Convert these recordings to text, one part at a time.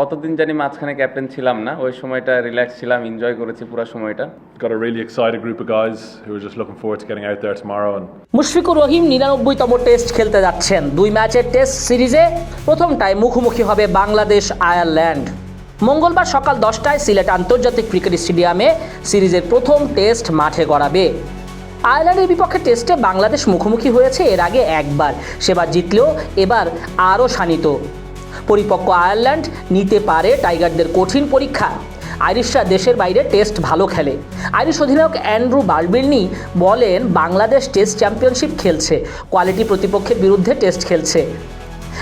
কতদিন জানি মাঝখানে ক্যাপ্টেন ছিলাম না ওই সময়টা রিল্যাক্স ছিলাম এনজয় করেছি পুরো সময়টা। Got a really excited group of guys who are just looking forward to getting out there tomorrow and Mushfiqur Rahim নিরানব্বইতম test খেলতে যাচ্ছেন। দুই ম্যাচের টেস্ট সিরিজে প্রথমটায় মুখোমুখি হবে বাংলাদেশ আয়ারল্যান্ড। মঙ্গলবার সকাল দশটায় সিলেট আন্তর্জাতিক ক্রিকেট স্টেডিয়ামে সিরিজের প্রথম টেস্ট মাঠে গড়াবে। আয়ারল্যান্ডের বিপক্ষে টেস্টে বাংলাদেশ মুখোমুখি হয়েছে এর আগে একবার সেবার জিতলেও এবার আরও শানিত। পরিপক্ক আয়ারল্যান্ড নিতে পারে টাইগারদের কঠিন পরীক্ষা। আইরিশরা দেশের বাইরে টেস্ট ভালো খেলে। আইরিশ অধিনায়ক অ্যান্ড্রু বার্বির্নি বলেন, বাংলাদেশ টেস্ট চ্যাম্পিয়নশিপ খেলছে, কোয়ালিটি প্রতিপক্ষের বিরুদ্ধে টেস্ট খেলছে।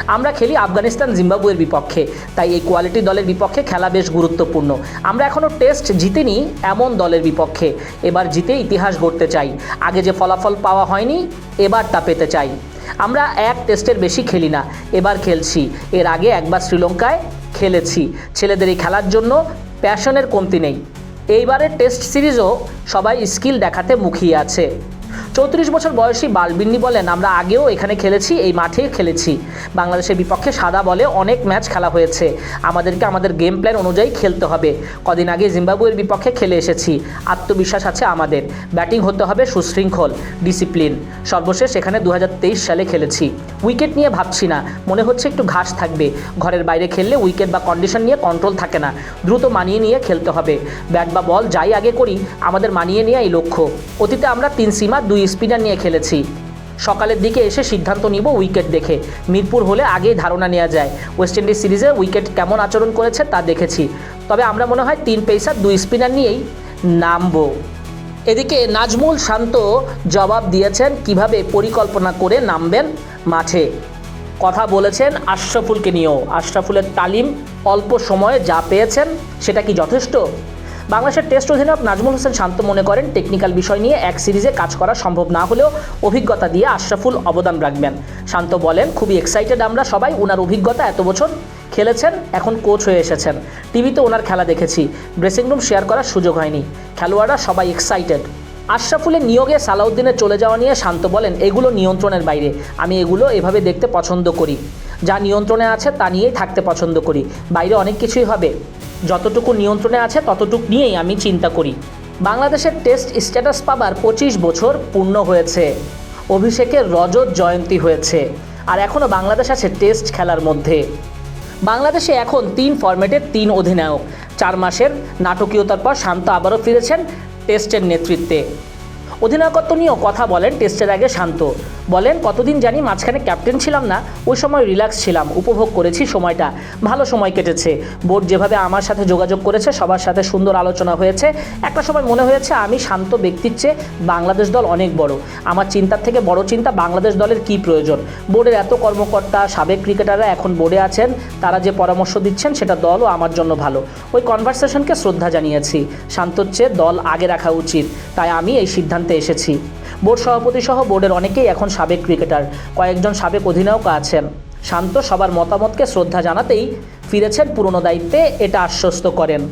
আমরা খেলি আফগানিস্তান জিম্বাবুয়ের বিপক্ষে, তাই এই কোয়ালিটি দলের বিপক্ষে খেলা বেশ গুরুত্বপূর্ণ। আমরা এখনও টেস্ট জিতিনি এমন দলের বিপক্ষে। এবার জিতে ইতিহাস গড়তে চাই। আগে যে ফলাফল পাওয়া হয়নি, এবার তা পেতে চাই। আমরা এক টেস্টের বেশি খেলি না। এবার খেলছি। এর আগে একবার শ্রীলঙ্কায় খেলেছি। ছেলেদের এই খেলার জন্য প্যাশনের কমতি নেই। এইবারের টেস্ট সিরিজও সবাই স্কিল দেখাতে মুখিয়ে আছে। চৌত্রিশ বছর বয়সী বালবিন্নি বলেন, আমরা আগেও এখানে খেলেছি, এই মাঠে খেলেছি। বাংলাদেশের বিপক্ষে সাদা বলে অনেক ম্যাচ খেলা হয়েছে। আমাদেরকে আমাদের গেম প্ল্যান অনুযায়ী খেলতে হবে। কদিন আগে জিম্বাবুয়ের বিপক্ষে খেলে এসেছি। আত্মবিশ্বাস আছে আমাদের। ব্যাটিং হতে হবে সুশৃঙ্খল, ডিসিপ্লিন। সর্বশেষ এখানে দু হাজার তেইশ সালে খেলেছি। উইকেট নিয়ে ভাবছি না। মনে হচ্ছে একটু ঘাস থাকবে। ঘরের বাইরে খেললে উইকেট বা কন্ডিশন নিয়ে কন্ট্রোল থাকে না। দ্রুত মানিয়ে নিয়ে খেলতে হবে। ব্যাট বা বল যাই আগে করি, আমাদের মানিয়ে নেওয়া এই লক্ষ্য। অতীতে আমরা তিন সীমা দুই স্পিনার নিয়ে খেলেছি। সকালের দিকে এসে সিদ্ধান্ত নিব উইকেট দেখে। মিরপুর হলে আগেই ধারণা নেওয়া যায়। ওয়েস্ট ইন্ডিজ সিরিজে উইকেট কেমন আচরণ করেছে তা দেখেছি। তবে আমরা মনে হয় তিন পেসার, দুই স্পিনার নিয়েই নামবো। এদিকে নাজমুল শান্ত জবাব দিয়েছেন, কীভাবে পরিকল্পনা করে নামবেন মাঠে? কথা বলেছেন আশরাফুলকে নিয়েও। আশরাফুলের তালিম অল্প সময়ে যা পেয়েছেন, সেটা কি যথেষ্ট? বাংলাদেশের টেস্ট অধিনায়ক নাজমুল হোসেন শান্ত মনে করেন টেকনিক্যাল বিষয় নিয়ে এক সিরিজে কাজ করা সম্ভব না হলেও অভিজ্ঞতা দিয়ে আশরাফুল অবদান রাখবেন। শান্ত বলেন, খুবই এক্সাইটেড আমরা সবাই ওনার অভিজ্ঞতা এত বছর খেলেছেন, এখন কোচ হয়ে এসেছেন। টিভিতে ওনার খেলা দেখেছি ড্রেসিং রুম শেয়ার করার সুযোগ হয়নি। খেলোয়াড়রা সবাই এক্সাইটেড আশরাফুলের নিয়োগে সালাউদ্দিনের চলে যাওয়া নিয়ে শান্ত বলেন, এগুলো নিয়ন্ত্রণের বাইরে, আমি এগুলো এভাবে দেখতে পছন্দ করি। যা নিয়ন্ত্রণে আছে তা নিয়েই থাকতে পছন্দ করি। বাইরে অনেক কিছুই হবে। যতটুকু নিয়ন্ত্রণে আছে ততটুকু নিয়েই আমি চিন্তা করি। বাংলাদেশের টেস্ট স্ট্যাটাস পাবার পঁচিশ বছর পূর্ণ হয়েছে। অভিষেকের রজত জয়ন্তী হয়েছে আর এখনও বাংলাদেশ আছে টেস্ট খেলার মধ্যে। বাংলাদেশে এখন তিন ফরম্যাটের তিন অধিনায়ক। চার মাসের নাটকীয়তার পর শান্ত আবারও ফিরেছেন টেস্টের নেতৃত্বে। অধিনায়কত্ব নিয়েও কথা বলেন টেস্টের আগে শান্ত। বলেন, কতদিন জানি মাঝখানে ক্যাপ্টেন ছিলাম না, ওই সময় রিল্যাক্স ছিলাম, উপভোগ করেছি সময়টা, ভালো সময় কেটেছে। বোর্ড যেভাবে আমার সাথে যোগাযোগ করেছে, সবার সাথে সুন্দর আলোচনা হয়েছে। একটা সময় মনে হয়েছে আমি শান্ত ব্যক্তির চেয়ে বাংলাদেশ দল অনেক বড়। আমার চিন্তার থেকে বড় চিন্তা বাংলাদেশ দলের কি প্রয়োজন? বোর্ডের এত কর্মকর্তা, সাবেক ক্রিকেটাররা এখন বোর্ডে আছেন, তারা যে পরামর্শ দিচ্ছেন, সেটা দলও আমার জন্য ভালো। ওই কনভারসেশনকে শ্রদ্ধা জানিয়েছি। শান্তর চেয়ে দল আগে রাখা উচিত। তাই আমি এই সিদ্ধান্তে এসেছি। বোর্ড সভাপতি সহ বোর্ডের অনেকেই এখন সাবেক ক্রিকেটার। কয়েকজন সাবেক অধিনায়ক আছেন। শান্ত সবার মতামতকে শ্রদ্ধা জানাতেই ফিরেছেন পুরনো দায়িত্বে, এটা আশ্বস্ত করেন।